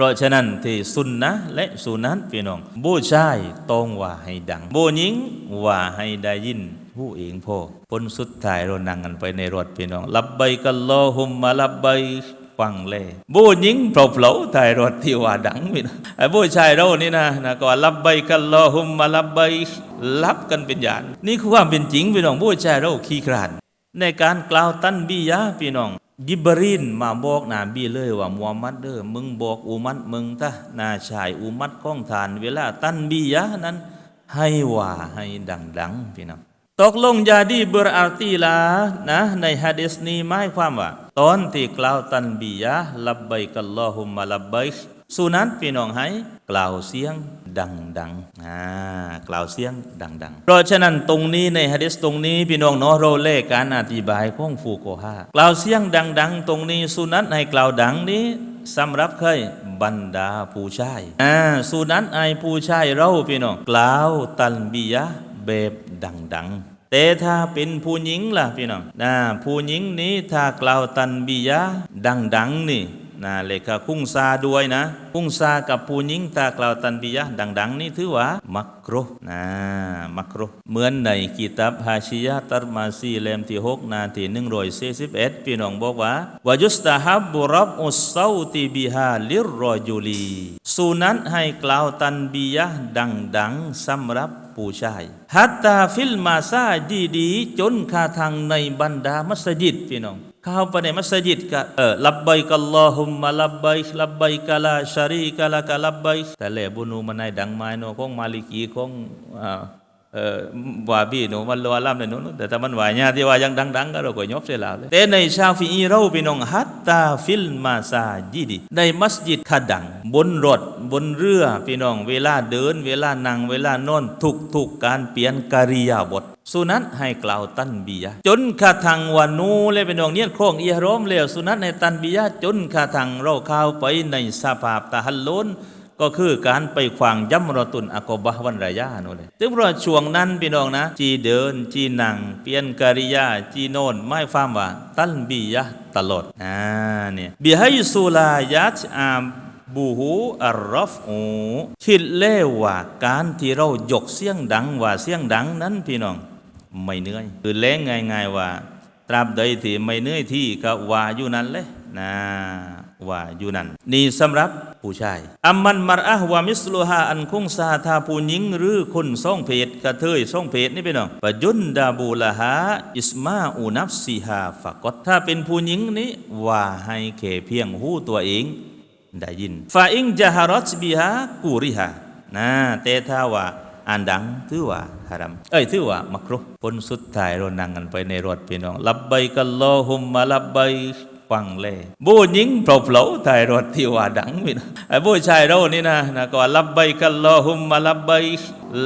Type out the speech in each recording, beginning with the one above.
ราะฉะนั้นที่สุนนะและสุนัตพี่น้องบูชายต้องว่าให้ดังบูหญิงว่าให้ได้ยินผู้เองพ่อผลสุดท้ายเรานั่งกันไปในรถพี่น้องลับใบกัลลอฮุมมาลับใบฟังเลยบูหญิงเปล่าเปล่าถ่ายรถที่ว่าดังพี่น้องไอ้บูชายเรานี่นะนะก็ลับใบกัลลอฮุมมาลับใบรับกันเป็นญาณนี่คือความเป็นจริงพี่น้องบูชายเราขี้คร้านในการกล่าวตันบียะพี่น้อง ยิบรีนมาบอกนาบีเลยว่ามูฮัมมัดเด้อมึงบอกอุมัดมึงตะนาชายอุมัดข้องทาน เวลาตันบียะนั้น ให้ว่าให้ดังๆพี่น้องตกลงยาดีเบอร์อาร์ตีลานะในฮะดิษนี้หมายความว่า ตอนที่กล่าวตันบียะลับใบกัลลอฮุมมาลับใบสุนันพี่น้องให้ กล่าวเสียง ดังๆอ่ากล่าวเสียงดัง ๆ เพราะฉะนั้นตรงนี้ในฮะดิษตรงนี้พี่น้องเนาะเราเล่การอธิบายของฟูโกฮากล่าวเสียงดัง ๆ ตรงนี้สุนัตให้กล่าวดังนี้สำหรับเคยบรรดาผู้ชายอ่าสุนัตไอผู้ชายเราพี่น้องกล่าวตันบียะแบบดัง ๆแต่ถ้าเป็นผู้หญิงล่ะพี่น้องนะผู้หญิงนี้ถ้ากล่าวตันบียะดังๆนี่ นะเลขาคุ้งซาด้วยนะ คุ้งซากับผู้หญิงตากล่าวตันบียะดัง ๆ นี่ถือว่า มักรุนะมักรุเหมือนในกิตับฮาชิยะตัรมาซีเล่มที่6นาที141พี่น้องบอกว่าวายุสตาฮับบุรับอุสซาติบิฮาลิรรอจุลีสุนันให้กล่าวตันบียะดัง ๆสำหรับผู้ชายฮัตตาฟิลมาซาดีดีจนคาทางในบรรดามัสยิดพี่น้อง เข้าไปในมัสยิดก็เออลับใบกัลลอฮุมมาลับใบลับใบกะลาชารีกะลากะลับใบแต่แหลบุนูมันในดังไม้โนของมาลิกีของอ่าเออว่าบีหนูมันรัวล่ำในนู้นแต่ถ้ามันว่าญาที่ว่ายังดัง ๆ ก็เราก็ยบเสียแล้วเลยแต่ในชาฟีอีเราพี่น้องฮัตตาฟิลมาซาจิดีในมัสยิดขดัง บนรถบนเรือพี่น้องเวลาเดิน เวลานั่งเวลานอนทุกทุกๆการเปลี่ยนกริยาบท สุนัตให้กล่าวตันบียะจนกระทั่งวันนูเลยเป็นองเนียโครงเอียรอมเลยสุนัตในตันบียะจนกระทั่งเราเข้าไปในสภาพตาฮัลโลนก็คือการไปขวางย่ำรอตุนอากบะวันรายาโน่นเลยถึงเพราะช่วงนั้นพี่น้องนะ จีเดิน จีนั่งเปลี่ยนกริยา จีโนนไม่ฟังว่า ตันบียะตลอดอ่าเนี่ยบิให้สุลายัตอาบูฮูอัรรอฟอูคิดเล่ว่าการที่เรายกเสียงดังว่าเสียงดังนั้นพี่น้อง ไม่เหนื่อย คือแล้งง่ายๆว่า ตราบใดที่ไม่เหนื่อยที่ก็ว่าอยู่นั้นเลยนะว่าอยู่นั้น นี่สำหรับผู้ชายอัมมันมารอะวามิสลูฮาอันคงซาทาผู้หญิงหรือคนส่องเพศกระเทยส่องเพศนี่พี่น้องปยุนดาบูละฮาอิสมาอูนัฟซีฮาฟะกอตถ้าเป็นผู้หญิงนี้ ว่าให้แค่เพียงหูตัวเองได้ยินฟาอิงจาฮารอตบิฮากูริฮานะแต่ถ้าว่า อันดังถือว่าฮารัมเอ้ยถือว่ามักรุผลสุดท้ายเรานั่งกันไปในรถพี่น้องลับใบกัลลอฮุมมาลับใบ ฟังเลยบูหญิงปล่าเปล่าถ่ายรถที่ว่าดังพี่น้องไอ้บูชายเรานี่นะนะก็ลับใบกัลลอฮุมมาลับใบ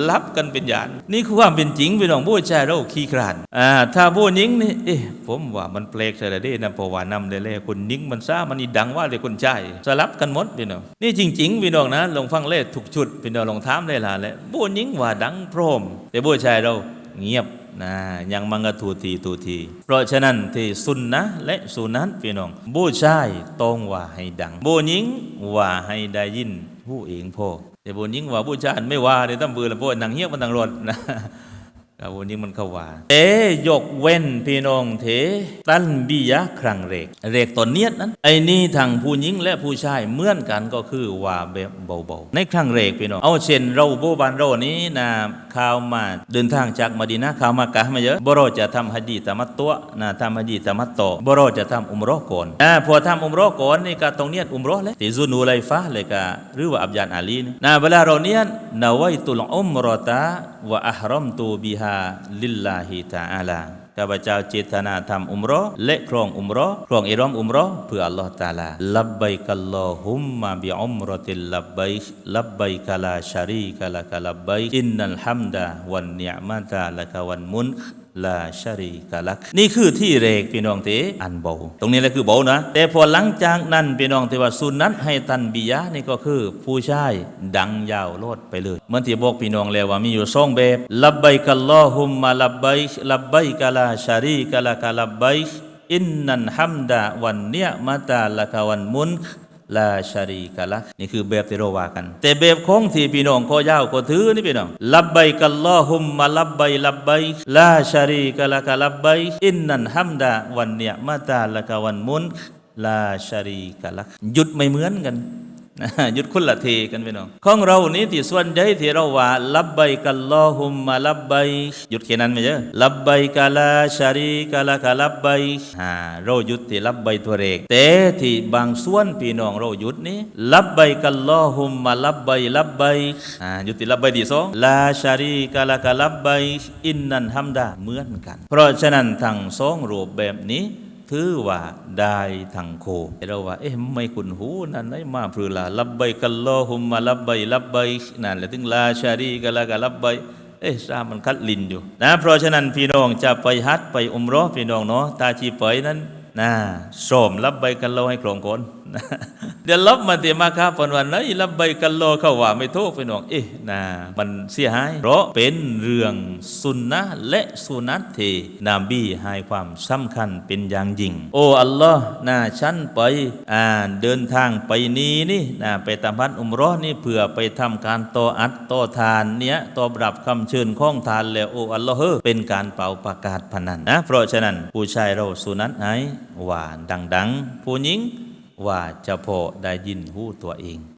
รับกันเป็นญาณนี่คือความเป็นจริงพี่น้องบูชายเราขี้คร้านอ่าถ้าบูหญิงนี่เอ๊ะผมว่ามันแปลกใช่ไหมเด้นะเพราะว่านำได้เลยคนหญิงมันซ่ามันนี่ดังว่าเลยคนชายสลับกันหมดพี่น้องนี่จริงๆพี่น้องนะลองฟังเลขถูกชุดพี่น้องลองถามได้ละแหละบูหญิงว่าดังพร้อมแต่บูชายเราเงียบ นะยังมังกะทูทีทูที เพราะฉะนั้นที่สุนนะและสุนัตพี่น้องบูชายต้องว่าให้ดังบูหญิงว่าให้ได้ยินผู้เองพ่อแต่บูหญิงว่าบูชายไม่ว่าเดี๋ยวต้องเบื่อละพวกนังเฮียบมันตังรถนะ กับวันนี้มันเข้าว่าเอยกเว้นพี่น้องเถตันบิยะครั้งเรก เรกตอนเนียดนั้น ไอ้นี่ทางผู้หญิงและผู้ชายเหมือนกันก็คือว่าแบบเบาๆในครั้งเรกพี่น้อง เอาเช่นเราโบบานเรานี้นะข่าวมาเดินทางจากมะดีนะข่าวมากะมาเยอะบรอจะทำฮัจญีตามัตตัวนะทำฮัจญีตามัตโตบรอจะทำอุมรอก่อนอ่าพอทำอุมรอก่อนนี่ก็ต้องเนียอุมรอเลยติซุนูไลฟ้าเลยก็หรือว่าอับยานอาลีนี่นะเวลาเราเนี้ยนาไวตุลอุมรอตาวะอัฮรัมตูบิฮาลิลลาฮิตาอาลาข้าพเจ้าเจตนาทำอุมรอและครองอุมรอครองอิรอมอุมรอเพื่ออัลลอฮ์ตาลาลับไบกัลลอฮุมมาบิอุมรติลลับไบลับไบกะลาชารีกะลากะลับไบอินนัลฮัมดะวันเนียมะตาละกะวันมุน ลาชารีกะลัก นี่คือที่เรกพี่น้องเตอันเบาตรงนี้แหละคือเบานะ แต่พอหลังจากนั้นพี่น้องที่ว่าสุนัตให้ตันบิยะนี่ก็คือผู้ชายดังยาวโลดไปเลยเมื่อที่บอกพี่น้องแล้วว่ามีอยู่สองแบบลับไบกัลลอฮุมมาลับไบลับไบกะลาชารีกะลากลับไบอินนันฮัมดะวันเนียมะตาละกะวันมุน ลาชารีกะละนี่คือแบบที่เราว่ากัน แต่แบบของที่พี่น้องก็ยาวก็ถือนี่พี่น้องลับใบกัลลอฮุมมาลับใบลับใบลาชารีกะละกะลับใบอินนันฮัมดาวันเนียมาตาละกะวันมุนลาชารีกะละหยุดไม่เหมือนกัน หยุดคนละเทกันพี่น้องของเรานี่ที่ส่วนใหญ่ที่เราว่าลับไบกัลลอฮุมมาลับไบหยุดแค่นั้นไหมเจ้าลับไบกะลาชารีกะละกะลับไบอ่าเราหยุดที่ลับไบตัวเรกแต่ที่บางส่วนพี่น้องเราหยุดนี้ลับไบกัลลอฮุมมาลับไบลับไบอ่าหยุดที่ลับไบที่สองลาชารีกะละกะลับไบอินนันฮัมดาเหมือนกัน เพราะฉะนั้นทั้งสองรูปแบบนี้ ถือว่าได้ทางโคเราว่า เอ๊ะไม่คุณหูนั่นไอ้มาพรือลาลับใบกัลลหุมมาลับใบลับใบนั่นแหละถึงลาชารีกัละกะลับใบเอ๊ะซามันคัดลินอยู่นะเพราะฉะนั้นพี่น้องจะไปฮัดไปอุมรอพี่น้องเนาะตาชีไปนั้นนะสมลับใบกัลลให้ครองคน เดี๋ยวลับมาเตียมาครับวันวันไหนลับใบกัลลเข้าว่าไม่โทษพี่น้องเอ๊ะนะมันเสียหาย เพราะเป็นเรื่องสุนนะและสุนัตเทนบีให้ความสำคัญเป็นอย่างยิ่ง โอ้อัลลอฮ์นะฉันไปอ่าเดินทางไปนี้นี่นะไปตามพันอุมรอนี่เพื่อไปทำการต่ออัดต่อทานเนี้ยต่อรับคำเชิญข้องทานแล้วโอ้อัลลอฮ์เฮ้อเป็นการเป่าประกาศพนันนะเพราะฉะนั้นผู้ชายเราสุนัตไอว่าดังๆ ผู้หญิง ว่าจะพอได้ยินหูตัวเอง